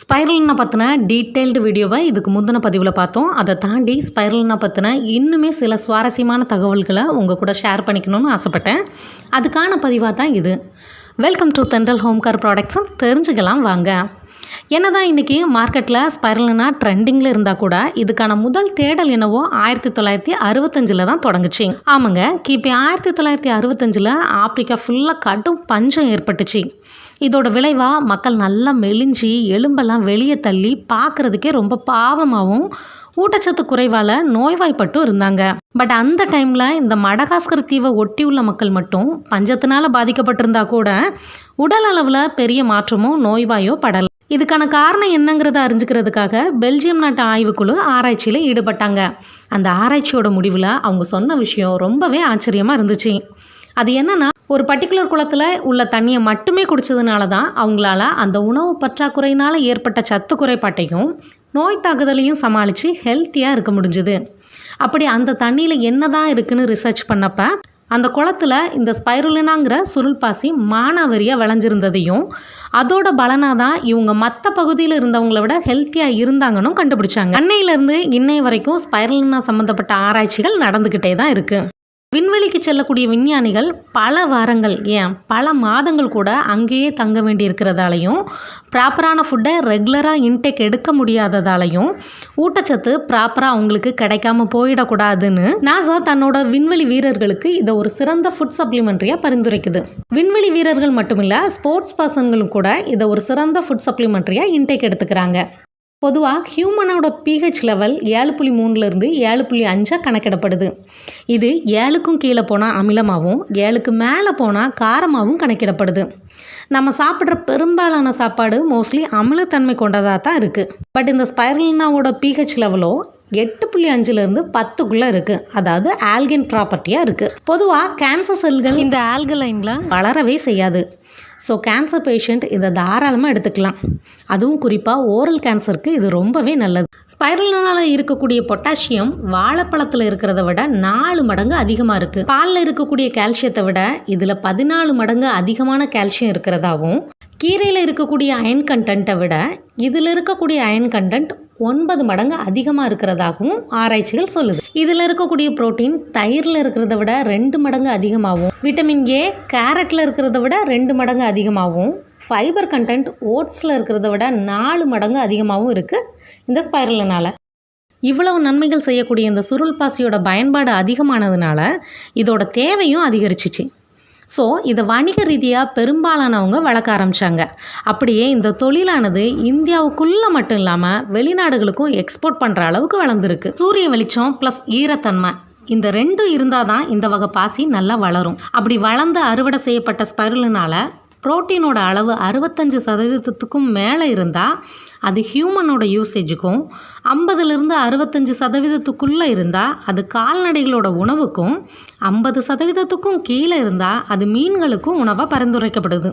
ஸ்பைரல்னா பற்றின டீட்டெயில்டு வீடியோவை இதுக்கு முந்தின பதிவில் பார்த்தோம். அதை தாண்டி ஸ்பைரல்னா பற்றின இன்னுமே சில சுவாரஸ்யமான தகவல்களை உங்கள் கூட ஷேர் பண்ணிக்கணும்னு ஆசைப்பட்டேன். அதுக்கான பதிவாக தான் இது. Welcome to Thendral home care ப்ராடக்ட்ஸும் தெரிஞ்சுக்கலாம் வாங்க. என்னதான் இன்றைக்கி மார்க்கெட்டில் ஸ்பைரல்னா ட்ரெண்டிங்கில் இருந்தால் கூட இதுக்கான முதல் தேடல் என்னவோ ஆயிரத்தி தொள்ளாயிரத்தி அறுபத்தஞ்சில் தான் தொடங்குச்சு. ஆமாங்க கிபி ஆயிரத்தி தொள்ளாயிரத்தி அறுபத்தஞ்சில் ஆப்பிரிக்கா ஃபுல்லாக கடும் பஞ்சம் ஏற்பட்டுச்சு. இதோட விளைவாக மக்கள் நல்லா மெலிஞ்சி எலும்பெல்லாம் வெளியே தள்ளி பார்க்குறதுக்கே ரொம்ப பாவமாகவும் ஊட்டச்சத்து குறைவால் நோய்வாய்ப்பட்டும் இருந்தாங்க. பட் அந்த டைமில் இந்த மடகாஸ்கர் தீவை ஒட்டியுள்ள மக்கள் மட்டும் பஞ்சத்தினால் பாதிக்கப்பட்டிருந்தா கூட உடல் அளவில் பெரிய மாற்றமும் நோய்வாயோ படலை. இதுக்கான காரணம் என்னங்கிறத அறிஞ்சுக்கிறதுக்காக பெல்ஜியம் நாட்டு ஆய்வுக்குழு ஆராய்ச்சியில் ஈடுபட்டாங்க. அந்த ஆராய்ச்சியோட முடிவில் அவங்க சொன்ன விஷயம் ரொம்பவே ஆச்சரியமாக இருந்துச்சு. அது என்னென்னா ஒரு பர்டிகுலர் குளத்தில் உள்ள தண்ணியை மட்டுமே குடித்ததுனால தான் அவங்களால அந்த உணவு பற்றாக்குறையினால் ஏற்பட்ட சத்து குறைபாட்டையும் நோய் தாக்குதலையும் சமாளித்து ஹெல்த்தியாக இருக்க முடிஞ்சுது. அப்படி அந்த தண்ணியில் என்ன தான் இருக்குன்னு ரிசர்ச் பண்ணப்போ அந்த குளத்துல இந்த ஸ்பைருலினாங்கிற சுருள் பாசி மானாவரியாக விளைஞ்சிருந்ததையும் அதோட பலனாக தான் இவங்க மற்ற பகுதியில் இருந்தவங்கள விட ஹெல்த்தியாக இருந்தாங்கன்னு கண்டுபிடிச்சாங்க. அன்னையிலேருந்து இன்னை வரைக்கும் ஸ்பைரலினா சம்மந்தப்பட்ட ஆராய்ச்சிகள் நடந்துக்கிட்டே தான் இருக்குது விண்வெளிக்கு செல்லக்கூடிய விஞ்ஞானிகள் பல வாரங்கள் ஏன் பல மாதங்கள் கூட அங்கேயே தங்க வேண்டி இருக்கிறதாலையும் ப்ராப்பரான ஃபுட்டை ரெகுலராக இன்டேக் எடுக்க முடியாததாலையும் ஊட்டச்சத்து ப்ராப்பராக அவங்களுக்கு கிடைக்காம போயிடக்கூடாதுன்னு நாசா தன்னோட விண்வெளி வீரர்களுக்கு இதை ஒரு சிறந்த ஃபுட் சப்ளிமெண்ட்ரியாக பரிந்துரைக்குது. விண்வெளி வீரர்கள் மட்டுமில்ல ஸ்போர்ட்ஸ் பர்சன்களும் கூட இதை ஒரு சிறந்த ஃபுட் சப்ளிமெண்ட்ரியாக இன்டேக் எடுத்துக்கிறாங்க. பொதுவாக ஹியூமனோட பிஹெச் லெவல் ஏழு புள்ளி மூணுலேருந்து ஏழு புள்ளி அஞ்சாக கணக்கிடப்படுது. இது ஏழுக்கும் கீழே போனால் அமிலமாகவும் ஏழுக்கு மேலே போனால் காரமாகவும் கணக்கிடப்படுது. நம்ம சாப்பிட்ற பெரும்பாலான சாப்பாடு மோஸ்ட்லி அமிலத்தன்மை கொண்டதாக தான் இருக்குது பட் இந்த ஸ்பைரல்னாவோட பிஹெச் லெவலோ எட்டு புள்ளி அஞ்சுலேருந்து பத்துக்குள்ளே இருக்குது அதாவது ஆல்கின் ப்ராப்பர்ட்டியாக இருக்குது பொதுவாக கேன்சர் செல்கள் இந்த ஆல்கலைனில் வளரவே செய்யாது. ஸோ கேன்சர் பேஷண்ட் இதை தாராளமாக எடுத்துக்கலாம். அதுவும் குறிப்பாக ஓரல் கேன்சருக்கு இது ரொம்பவே நல்லது. ஸ்பைரல்னால இருக்கக்கூடிய பொட்டாசியம் வாழைப்பழத்தில் இருக்கிறத விட நாலு மடங்கு அதிகமாக இருக்குது பாலில் இருக்கக்கூடிய கால்சியத்தை விட இதில் பதினாலு மடங்கு அதிகமான கால்சியம் இருக்கிறதாவும் கீரையில் இருக்கக்கூடிய அயன் கண்டென்ட்டை விட இதில் இருக்கக்கூடிய அயன் கண்டென்ட் ஒன்பது மடங்கு அதிகமாக இருக்கிறதாகவும் ஆராய்ச்சிகள் சொல்லுது. இதில் இருக்கக்கூடிய புரோட்டீன் தயிரில் இருக்கிறத விட ரெண்டு மடங்கு அதிகமாகவும் விட்டமின் ஏ கேரட்டில் இருக்கிறத விட ரெண்டு மடங்கு அதிகமாகவும் ஃபைபர் கண்டென்ட் ஓட்ஸில் இருக்கிறத விட நாலு மடங்கு அதிகமாகவும் இருக்குது இந்த ஸ்பைரலினால். இவ்வளவு நன்மைகள் செய்யக்கூடிய இந்த சுருள் பாசியோட பயன்பாடு அதிகமானதுனால இதோட தேவையும் அதிகரிச்சிச்சு. ஸோ இதை வணிக ரீதியாக பெரும்பாலானவங்க வளர்க்க ஆரம்பித்தாங்க அப்படியே இந்த தொழிலானது இந்தியாவுக்குள்ளே மட்டும் இல்லாமல் வெளிநாடுகளுக்கும் எக்ஸ்போர்ட் பண்ணுற அளவுக்கு வளர்ந்துருக்கு. சூரிய வெளிச்சம் ப்ளஸ் ஈரத்தன்மை. இந்த ரெண்டும் இருந்தால் தான் இந்த வகை பாசி நல்லா வளரும். அப்படி வளர்ந்து அறுவடை செய்யப்பட்ட ஸ்பைரலினால் புரோட்டீனோட அளவு அறுபத்தஞ்சு சதவீதத்துக்கும் மேலே இருந்தால் அது ஹியூமனோட யூசேஜுக்கும் ஐம்பதுலேருந்து அறுபத்தஞ்சு சதவீதத்துக்குள்ளே இருந்தால் அது கால்நடைகளோட உணவுக்கும் ஐம்பது சதவீதத்துக்கும் கீழே இருந்தால் அது மீன்களுக்கும் உணவாக பரிந்துரைக்கப்படுது.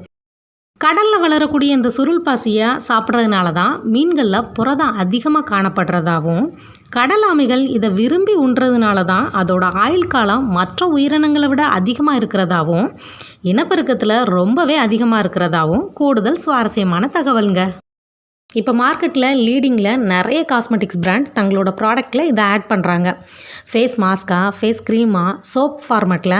கடலில் வளரக்கூடிய இந்த சுருள் பாசியை சாப்பிட்றதுனால தான் மீன்களில் புரதம் அதிகமாக காணப்படுறதாகவும் கடல் ஆமைகள் இதை விரும்பி உண்றதுனால தான் அதோட ஆயுள் காலம் மற்ற உயிரினங்களை விட அதிகமாக இருக்கிறதாகவும் இனப்பெருக்கத்தில் ரொம்பவே அதிகமாக இருக்கிறதாகவும் கூடுதல் சுவாரஸ்யமான தகவலுங்க. இப்போ மார்க்கெட்டில் லீடிங்கில் நிறைய காஸ்மெட்டிக்ஸ் பிராண்ட் தங்களோட ப்ராடக்ட்டில் இதை ஆட் பண்ணுறாங்க. ஃபேஸ் மாஸ்கா ஃபேஸ் க்ரீமா சோப் ஃபார்மேட்டில்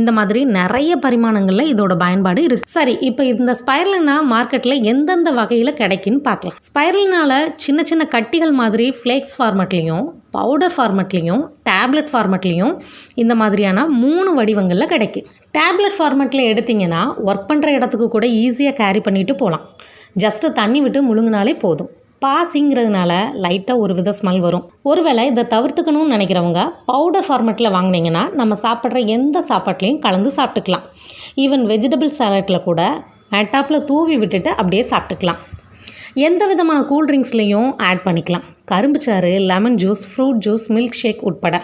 இந்த மாதிரி நிறைய பரிமாணங்களில் இதோட பயன்பாடு இருக்குது சரி இப்போ இந்த ஸ்பைரலினா மார்க்கெட்டில் எந்தெந்த வகையில் கிடைக்குன்னு பார்க்கலாம். ஸ்பைரலினால் சின்ன சின்ன கட்டிகள் மாதிரி ஃப்ளேக்ஸ் ஃபார்மேட்லேயும் பவுடர் ஃபார்மேட்லேயும் டேப்லெட் ஃபார்மேட்லேயும் இந்த மாதிரியான மூணு வடிவங்களில் கிடைக்கும். டேப்லெட் ஃபார்மேட்டில் எடுத்திங்கன்னா ஒர்க் பண்ணுற இடத்துக்கு கூட ஈஸியாக கேரி பண்ணிட்டு போகலாம். ஜஸ்ட்டு தண்ணி விட்டு முழுங்கினாலே போதும். பாசிங்கிறதுனால லைட்டாக ஒரு வித ஸ்மெல் வரும். ஒருவேளை இதை தவிர்த்துக்கணும்னு நினைக்கிறவங்க பவுடர் ஃபார்மேட்டில் வாங்கினீங்கன்னா நம்ம சாப்பிட்ற எந்த சாப்பாட்லேயும் கலந்து சாப்பிட்டுக்கலாம். ஈவன் வெஜிடபிள் சாலட்டில் கூட மேட்டாப்பில் தூவி விட்டுட்டு அப்படியே சாப்பிட்டுக்கலாம். எந்த விதமான கூல்ட்ரிங்க்ஸ்லேயும் ஆட் பண்ணிக்கலாம். கரும்பு சாறு lemon juice fruit juice milkshake உட்பட.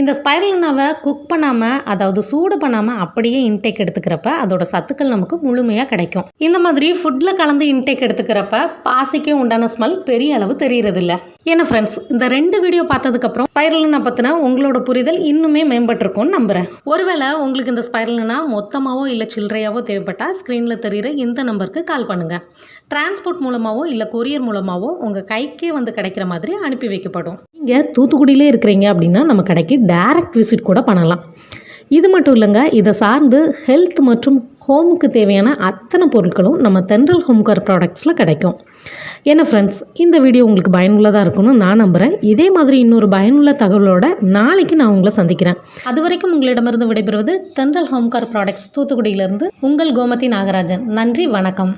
இந்த ஸ்பைரலினாவை குக் பண்ணாமல் அதாவது சூடு பண்ணாமல் அப்படியே இன்டேக் எடுத்துக்கிறப்ப அதோட சத்துக்கள் நமக்கு முழுமையாக கிடைக்கும். இந்த மாதிரி ஃபுட்டில் கலந்து இன்டேக் எடுத்துக்கிறப்ப பாசிக்கே உண்டான ஸ்மெல் பெரிய அளவு தெரியறதில்ல. ஏன்னா ஃப்ரெண்ட்ஸ் இந்த ரெண்டு வீடியோ பார்த்ததுக்கப்புறம் ஸ்பைரல்னா பற்றினா உங்களோட புரிதல் இன்னுமே மேம்பட்டிருக்கும்னு நம்புகிறேன் ஒருவேளை உங்களுக்கு இந்த ஸ்பைரல்னா மொத்தமாகவோ இல்லை சில்லறையாவோ தேவைப்பட்டால் ஸ்க்ரீனில் தெரிகிற இந்த நம்பருக்கு கால் பண்ணுங்கள் டிரான்ஸ்போர்ட் மூலமாகவோ இல்லை கொரியர் மூலமாகவோ உங்கள் கைக்கே வந்து கிடைக்கிற மாதிரி அனுப்பி வைக்கப்படும். நீங்கள் தூத்துக்குடியிலே இருக்கிறீங்க அப்படின்னா நம்ம கடைக்கு டைரக்ட் விசிட் கூட பண்ணலாம். இது மட்டும் இல்லைங்க இதை சார்ந்து ஹெல்த் மற்றும் ஹோமுக்கு தேவையான அத்தனை பொருட்களும் நம்ம தென்றல் ஹோம்கார் ப்ராடக்ட்ஸில் கிடைக்கும். என்ன ஃப்ரெண்ட்ஸ் இந்த வீடியோ உங்களுக்கு பயனுள்ளதாக இருக்கும்னு நான் நம்புகிறேன் இதே மாதிரி இன்னொரு பயனுள்ள தகவலோட நாளைக்கு நான் உங்களை சந்திக்கிறேன். அது வரைக்கும் உங்களிடமிருந்து விடைபெறுவது தென்றல் ஹோம்கார் ப்ராடக்ட்ஸ் தூத்துக்குடியிலிருந்து உங்கள் கோமதி நாகராஜன். நன்றி வணக்கம்.